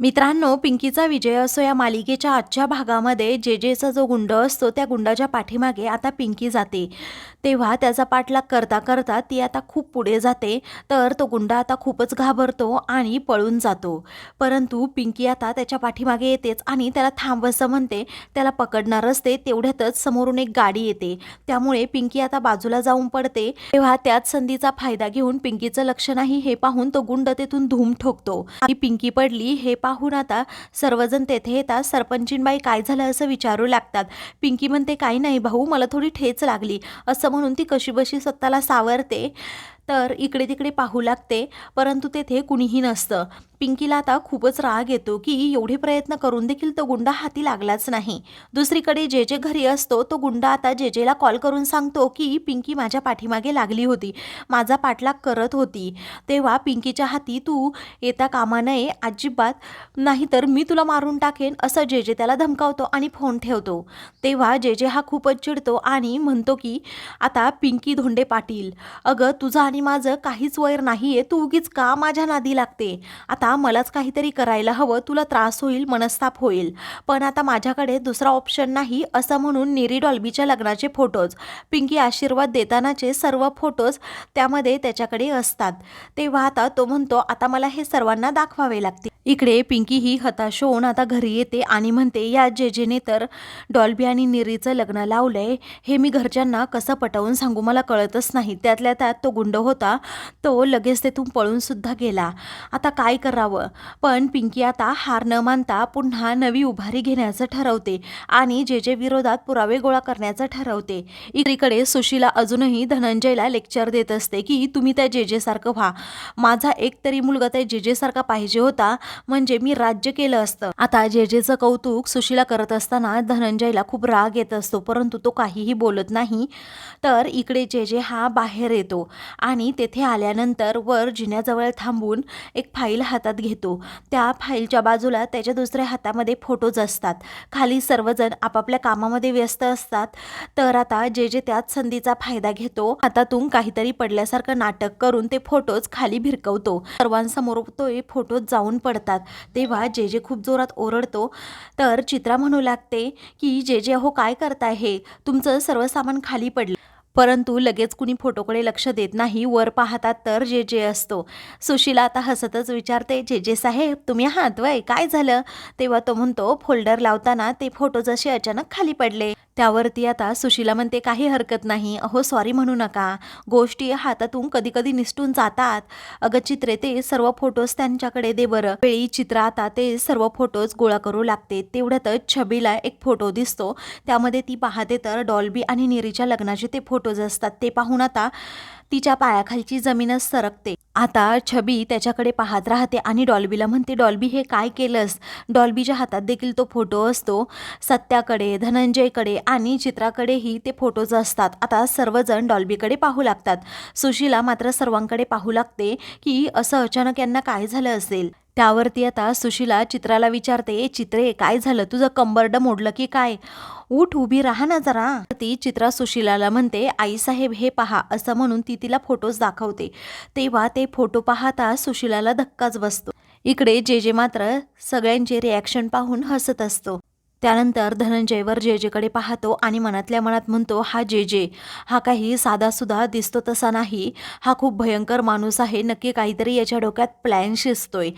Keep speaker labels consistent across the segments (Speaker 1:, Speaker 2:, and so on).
Speaker 1: मित्रांनो पिंकीचा विजय असो या मालिकेच्या आजच्या भागामध्ये जे जेचा जो गुंड असतो त्या गुंडाच्या पाठीमागे आता पिंकी जाते. तेव्हा त्याचा पाठलाग करता करता ती आता खूप पुढे जाते तर तो गुंड आता खूपच घाबरतो आणि पळून जातो. परंतु पिंकी आता त्याच्या पाठीमागे येतेच आणि त्याला थांब असं म्हणते त्याला पकडणार असते तेवढ्यातच समोरून एक गाडी येते. त्यामुळे पिंकी आता बाजूला जाऊन पडते. तेव्हा त्याच संधीचा फायदा घेऊन पिंकीचं लक्ष नाही हे पाहून तो गुंड तेथून धूम ठोकतो. आणि पिंकी पडली हे पाहून पाहून आता सर्वजण तेथे येतात. सरपंचीनबाई काय झालं? असं विचारू लागतात. पिंकी म्हणते काही नाही भाऊ मला थोडी ठेच लागली. असं म्हणून ती कशीबशी स्वतःला सावरते. तर इकडे तिकडे पाहू लागते परंतु तेथे कुणीही नसतं. पिंकीला आता खूपच राग येतो की एवढे प्रयत्न करून देखील तो गुंडा हाती लागलाच नाही. दुसरीकडे जे जे घरी असतो तो गुंडा आता जे जेला कॉल करून सांगतो की पिंकी माझ्या पाठीमागे लागली होती. माझा पाठलाग करत होती. तेव्हा पिंकीच्या हाती तू येता कामा नये अजिबात नाहीतर मी तुला मारून टाकेन असं जे जे त्याला धमकावतो आणि फोन ठेवतो. तेव्हा जे जे हा खूपच चिडतो आणि म्हणतो की आता पिंकी धोंडे पाटील अगं तुझं आणि माझं काहीच वैर नाही आहे तू उगीच का माझ्या नादी लागते? आता मलाच काहीतरी करायला हवं तुला त्रास होईल मनस्ताप होईल. पण आता माझ्याकडे दुसरा ऑप्शन नाही असं म्हणून निरी डॉल्बीच्या लग्नाचे फोटोज पिंकी आशीर्वाद देतानाचे सर्व फोटोज त्यामध्ये त्याच्याकडे असतात. तेव्हा आता तो म्हणतो आता मला हे सर्वांना दाखवावे लागते इकडे पिंकी ही हताश होऊन आता घरी येते आणि म्हणते या जेजेने तर डॉल्बी आणि निरीचं लग्न लावलंय. हे मी घरच्यांना कसं पटवून सांगू मला कळतच नाही. त्यातल्या त्यात तो गुंड होता. तो लगेच तेथून पळून सुद्धा गेला. आता काय करावं? पण पिंकी आता हार न मानता पुन्हा नवी उभारी घेण्याचं ठरवते आणि जे जे विरोधात पुरावे गोळा करण्याचं ठरवते. इकडे सुशीला अजूनही धनंजयला लेक्चर देत असते की तुम्ही त्या जे जे सारखं व्हा. माझा एक तरी मुलगा त्या जे जे सारखा पाहिजे होता. म्हणजे मी राज्य केलं असतं. आता जे जेचं कौतुक सुशीला करत असताना धनंजयला खूप राग येत असतो परंतु तो काहीही बोलत नाही. तर इकडे जे जे हा बाहेर येतो आणि तेथे आल्यानंतर वर जिन्याजवळ थांबून एक फाईल हातात घेतो. त्या फाईलच्या बाजूला त्याच्या दुसऱ्या हातामध्ये फोटोज असतात. खाली सर्वजण आपापल्या कामामध्ये व्यस्त असतात. तर आता जे जे त्याच संधीचा फायदा घेतो हातातून काहीतरी पडल्यासारखं नाटक करून ते फोटोज खाली भिरकवतो. सर्वांसमोर तो फोटोज जाऊन पडतात. तेव्हा जे जे खूप जोरात ओरडतो तर चित्रा म्हणू लागते की जे जे हो काय करताय हे? तुमचं सर्व सामान खाली पडलं. परंतु लगेच कुणी फोटोकडे लक्ष देत नाही वर पाहतात तर जे जे असतो. सुशीला आता हसतच विचारते जे जे साहेब तुम्ही आहात वय? काय झालं? तेव्हा तो म्हणतो फोल्डर लावताना ते फोटो जसे अचानक खाली पडले. त्यावरती आता सुशीला म्हणते काही हरकत नाही. अहो सॉरी म्हणू नका. गोष्टी हातातून कधी कधी निसटून जातात. अगं चित्रे ते सर्व फोटोज त्यांच्याकडे दे बरं. वेळी चित्र आता ते सर्व फोटोज गोळा करू लागते. तेवढ्यातच छबीला एक फोटो दिसतो. त्यामध्ये ती पाहते तर डॉल्बी आणि निरीच्या लग्नाचे ते फोटोज असतात. ते पाहून आता तिच्या पायाखालची जमीनच सरकते. आता छबी त्याच्याकडे पाहत राहते आणि डॉल्बीला म्हणते डॉल्बी हे काय केलंस? डॉल्बीच्या हातात देखील तो फोटो असतो. सत्याकडे धनंजयकडे आणि चित्राकडेही ते फोटोज असतात. आता सर्वजण डॉल्बीकडे पाहू लागतात. सुशीला मात्र सर्वांकडे पाहू लागते की असं अचानक यांना काय झालं असेल? त्यावरती आता सुशीला चित्राला विचारते चित्रे काय झालं? तुझं कंबरड मोडलं की काय? उठ उभी राहा ना जरा. ती चित्रा सुशीलाला म्हणते आईसाहेब हे पहा असं म्हणून ती तिला फोटोज दाखवते. तेव्हा ते फोटो पाहता सुशीलाला धक्काच बसतो. इकडे जे जे मात्र सगळ्यांचे रिॲक्शन पाहून हसत असतो. त्यानंतर धनंजयवर जे जेकडे पाहतो आणि मनातल्या मनात म्हणतो हा जे जे हा काही साधासुद्धा दिसतो तसा नाही. हा खूप भयंकर माणूस आहे. नक्की काहीतरी याच्या डोक्यात प्लॅन शिजतोय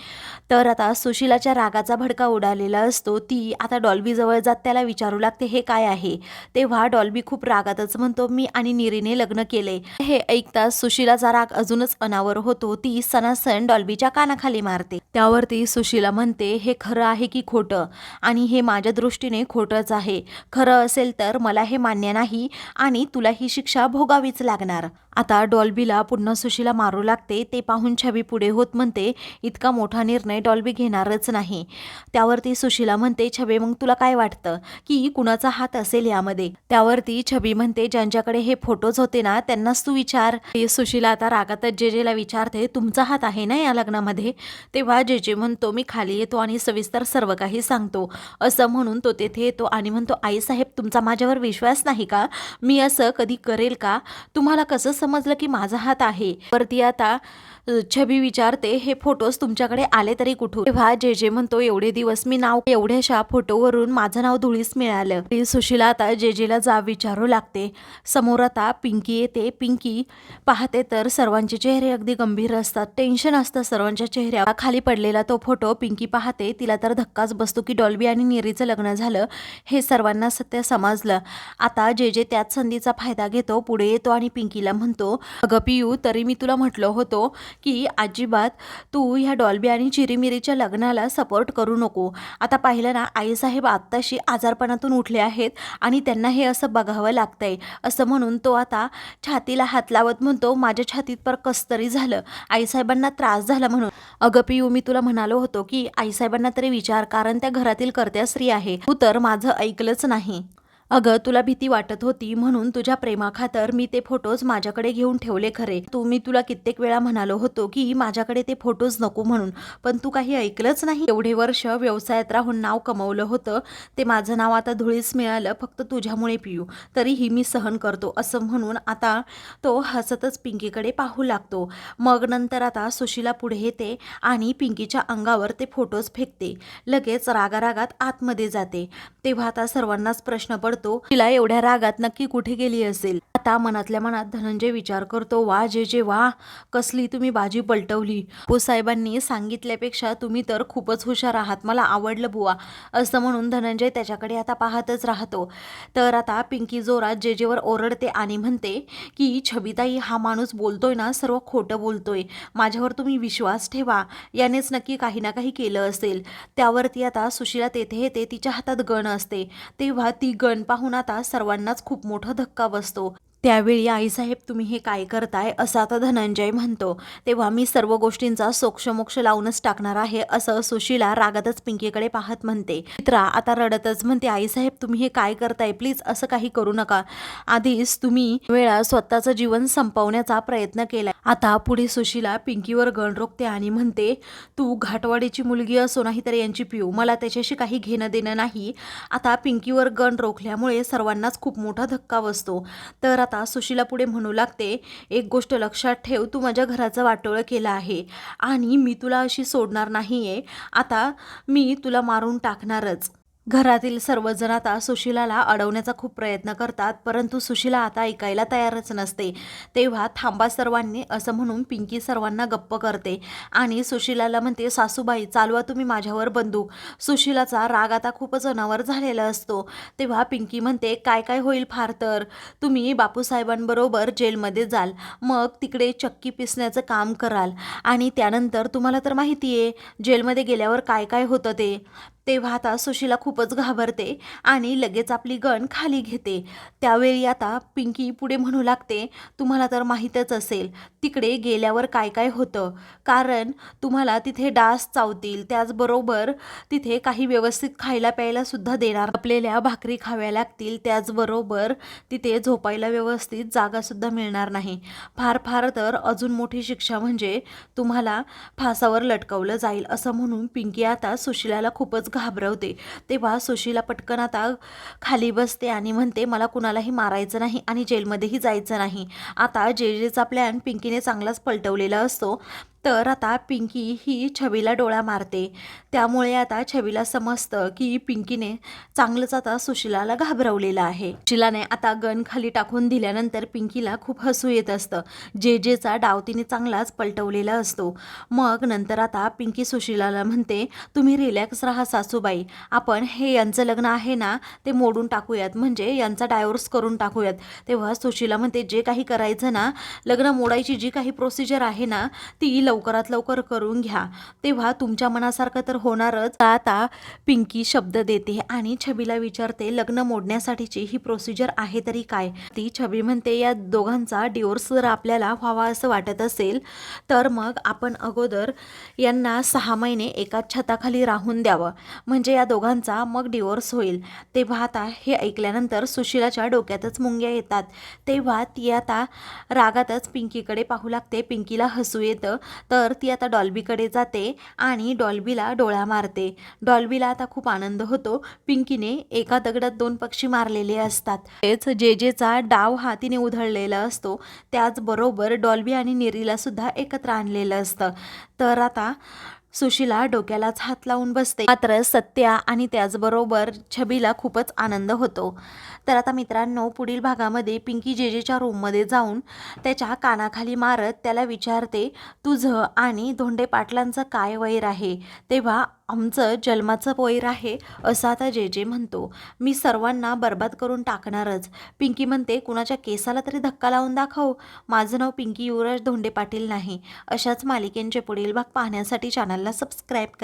Speaker 1: तर आता सुशीलाच्या रागाचा भडका उडालेला असतो. ती आता डॉल्बीजवळ जात त्याला विचारू लागते हे काय आहे? तेव्हा डॉल्बी खूप रागातच म्हणतो मी आणि निरीने लग्न केले. हे ऐकताच सुशीलाचा राग अजूनच अनावर होतो. ती सणासण डॉल्बीच्या कानाखाली मारते. त्यावरती सुशीला म्हणते हे खरं आहे की खोटं? आणि हे माझ्या दृष्टीने खोटंच आहे. खरं असेल तर मला हे मान्य नाही आणि तुला ही शिक्षा भोगावीच लागणार. आता डॉल्बीला पुन्हा सुशीला मारू लागते ते पाहून छबी पुढे होत म्हणते इतका मोठा निर्णय डॉल्बी घेणारच नाही. त्यावरती सुशीला म्हणते छबे मग तुला काय वाटतं? की कुणाचा हात असेल यामध्ये? त्यावरती छबी म्हणते ज्यांच्याकडे हे फोटोज होते ना त्यांनाच तू विचार. हे सुशीला आता रागातच जे जेला विचारते तुमचा हात आहे ना या लग्नामध्ये? तेव्हा जे जे म्हणतो मी खाली येतो आणि सविस्तर सर्व काही सांगतो. असं म्हणून तो तेथे येतो आणि म्हणतो आई साहेब तुमचा माझ्यावर विश्वास नाही का? मी असं कधी करेल का? तुम्हाला कसं समजलं की माझा हात आहे? वरती आता छबी विचारते हे फोटोज तुमच्याकडे आले तरी कुठून? तेव्हा जे जे म्हणतो एवढे दिवस मी नाव एवढ्याशा फोटोवरून माझं नाव धुळीस मिळालं. ती सुशीला आता जे जेला जाब विचारू लागते. समोर आता पिंकी येते. पिंकी पाहते तर सर्वांचे चेहरे अगदी गंभीर असतात. टेन्शन असतं सर्वांच्या चेहऱ्यावर. खाली पडलेला तो फोटो पिंकी पाहते. तिला तर धक्काच बसतो की डॉल्बी आणि निरीचं लग्न झालं. हे सर्वांना सत्य समजलं. आता जे जे त्याच संधीचा फायदा घेतो पुढे येतो आणि पिंकीला म्हणतो अगं पियू तरी मी तुला म्हटलं होतो की अजिबात तू ह्या डॉल्बी आणि चिरीमिरीच्या लग्नाला सपोर्ट करू नको. आता पाहिलं ना आईसाहेब आत्ताशी आजारपणातून उठले आहेत आणि त्यांना हे असं बघावं लागतंय. असं म्हणून तो आता छातीला हात लावत म्हणतो माझ्या छातीत पर कसतरी झालं. आईसाहेबांना त्रास झाला म्हणून. अगं पियू मी तुला म्हणालो होतो की आईसाहेबांना तरी विचार कारण त्या घरातील कर्त्या स्त्री आहे. तू तर माझं ऐकलंच नाही. अगं तुला भीती वाटत होती म्हणून तुझ्या प्रेमाखातर मी ते फोटोज माझ्याकडे घेऊन ठेवले खरे. तू मी तुला कित्येक वेळा म्हणालो होतो की माझ्याकडे ते फोटोज नको म्हणून. पण तू काही ऐकलंच नाही. एवढे वर्ष व्यवसायात राहून नाव कमवलं होतं. ते माझं नाव आता धुळीस मिळालं फक्त तुझ्यामुळे पियू. तरीही मी सहन करतो असं म्हणून आता तो हसतच पिंकीकडे पाहू लागतो. मग नंतर आता सुशीला पुढे येते आणि पिंकीच्या अंगावर ते फोटोज फेकते. लगेच रागारागात आतमध्ये जाते. तेव्हा आता सर्वांनाच प्रश्न पडतो तिला एवढ्या रागात नक्की कुठे गेली असेल? आता मनातल्या मनात धनंजय विचार करतो वा जे जे वा कसली तुम्ही बाजी पलटवली. साहेबांनी सांगितल्यापेक्षा तुम्ही तर खूपच हुशार आहात मला आवडलं बुवा असं म्हणून धनंजय त्याच्याकडे आता पाहतच राहतो. तर आता पिंकी जोरात जे जेवर ओरडते आणि म्हणते की छबिताई हा माणूस बोलतोय ना सर्व खोटं बोलतोय. माझ्यावर तुम्ही विश्वास ठेवा. यानेच नक्की काही ना काही केलं असेल. त्यावरती आता सुशीला तेथे येते तिच्या हातात गण असते. तेव्हा ती गण पाहून आता सर्वांनाच खूप मोठा धक्का बसतो. त्यावेळी आईसाहेब तुम्ही हे काय करताय? असं आता धनंजय म्हणतो. तेव्हा मी सर्व गोष्टींचा सोक्षमोक्ष लावूनच टाकणार आहे असं सुशीला रागातच पिंकीकडे पाहत म्हणते. मित्रा आता रडतच म्हणते आईसाहेब तुम्ही हे काय करताय? प्लीज असं काही करू नका. आधीच तुम्ही वेळा स्वतःचं जीवन संपवण्याचा प्रयत्न केला आता पुढे सुशीला पिंकीवर गण रोखते आणि म्हणते तू घाटवाडीची मुलगी असो नाही तर यांची पिऊ. मला त्याच्याशी काही घेणं देणं नाही. आता पिंकीवर गण रोखल्यामुळे सर्वांनाच खूप मोठा धक्का बसतो. तर आता सुशीला पुढे म्हणू लागते एक गोष्ट लक्षात ठेव तू माझ्या घराचं वाटोळं केलं आहे आणि मी तुला अशी सोडणार नाही आहे आता मी तुला मारून टाकणारच. घरातील सर्वजण आता सुशिलाला अडवण्याचा खूप प्रयत्न करतात परंतु सुशिला आता ऐकायला तयारच नसते. तेव्हा थांबा सर्वांनी असं म्हणून पिंकी सर्वांना गप्प करते आणि सुशिलाला म्हणते सासूबाई चालवा तुम्ही माझ्यावर बंदूक. सुशिलाचा राग आता खूपच अनावर झालेला असतो. तेव्हा पिंकी म्हणते काय काय होईल फार तर? तुम्ही बापूसाहेबांबरोबर जेलमध्ये जाल मग तिकडे चक्की पिसण्याचं काम कराल आणि त्यानंतर तुम्हाला तर माहिती आहे जेलमध्ये गेल्यावर काय काय होतं ते. तेव्हा आता सुशीला खूपच घाबरते आणि लगेच आपली गण खाली घेते. त्यावेळी आता पिंकी पुढे म्हणू लागते तुम्हाला तर माहीतच असेल तिकडे गेल्यावर काय काय होतं. कारण तुम्हाला तिथे डास चावतील त्याचबरोबर तिथे काही व्यवस्थित खायला प्यायला सुद्धा देणार. आपल्याला भाकरी खाव्या लागतील त्याचबरोबर तिथे झोपायला व्यवस्थित जागासुद्धा मिळणार नाही. फार फार तर अजून मोठी शिक्षा म्हणजे तुम्हाला फासावर लटकवलं जाईल असं म्हणून पिंकी आता सुशिलाला खूपच घाबरवते. तेव्हा सुशीला पटकन आता खाली बसते आणि म्हणते मला कुणालाही मारायचं नाही आणि जेलमध्येही जायचं नाही. आता जे जेचा प्लॅन पिंकीने चांगलाच पलटवलेला असतो. तर आता पिंकी ही छवीला डोळा मारते. त्यामुळे आता छवीला समजतं की पिंकीने चांगलंच आता सुशिलाला घाबरवलेलं आहे. सुशिलाने आता गन खाली टाकून दिल्यानंतर पिंकीला खूप हसू येत असतं. जे जेचा डाव तिने चांगलाच पलटवलेला असतो. मग नंतर आता पिंकी सुशिलाला म्हणते तुम्ही रिलॅक्स राहा सासूबाई. आपण हे यांचं लग्न आहे ना ते मोडून टाकूयात. म्हणजे यांचा डायव्होर्स करून टाकूयात. तेव्हा सुशिला म्हणते जे काही करायचं ना लग्न मोडायची जी काही प्रोसिजर आहे ना ती लवकरात लवकर करून घ्या. तेव्हा तुमच्या मनासारखं तर होणारच. आता पिंकी शब्द देते आणि छबीला विचारते लग्न मोडण्यासाठीची ही प्रोसिजर आहे तरी काय? ती छबी म्हणते या दोघांचा डिवोर्स जर आपल्याला व्हावा असं वाटत असेल तर मग आपण अगोदर यांना सहा महिने एकाच छताखाली राहून द्यावं. म्हणजे या दोघांचा मग डिवोर्स होईल. तेव्हा आता हे ऐकल्यानंतर सुशिलाच्या डोक्यातच मुंग्या येतात. तेव्हा ती आता रागातच पिंकीकडे पाहू लागते. पिंकीला हसू येतं. तर ती आता डॉल्बीकडे जाते आणि डॉल्बीला डोळा मारते. डॉल्बीला आता खूप आनंद होतो. पिंकीने एका दगडात दोन पक्षी मारलेले असतात. तेच जेजेचा डाव हा तिने उधळलेला असतो त्याचबरोबर डॉल्बी आणि निरीला सुद्धा एकत्र आणलेलं असतं. तर आता सुशीला डोक्यालाच हात लावून बसते. मात्र सत्या आणि त्याचबरोबर छबीला खूपच आनंद होतो. तर आता मित्रांनो पुढील भागामध्ये पिंकी जेजेच्या रूममध्ये जाऊन त्याच्या कानाखाली मारत त्याला विचारते तुझं आणि धोंडे पाटलांचं काय वैर आहे? तेव्हा आमचं जन्माचं वैर आहे असं आता जे जे म्हणतो. मी सर्वांना बर्बाद करून टाकणारच. पिंकी म्हणते कुणाच्या केसाला तरी धक्का लावून दाखव. माझं नाव पिंकी युवराज धोंडे पाटील नाही. अशाच मालिकेंचे पुढील भाग पाहण्यासाठी चॅनलला सबस्क्राईब करा.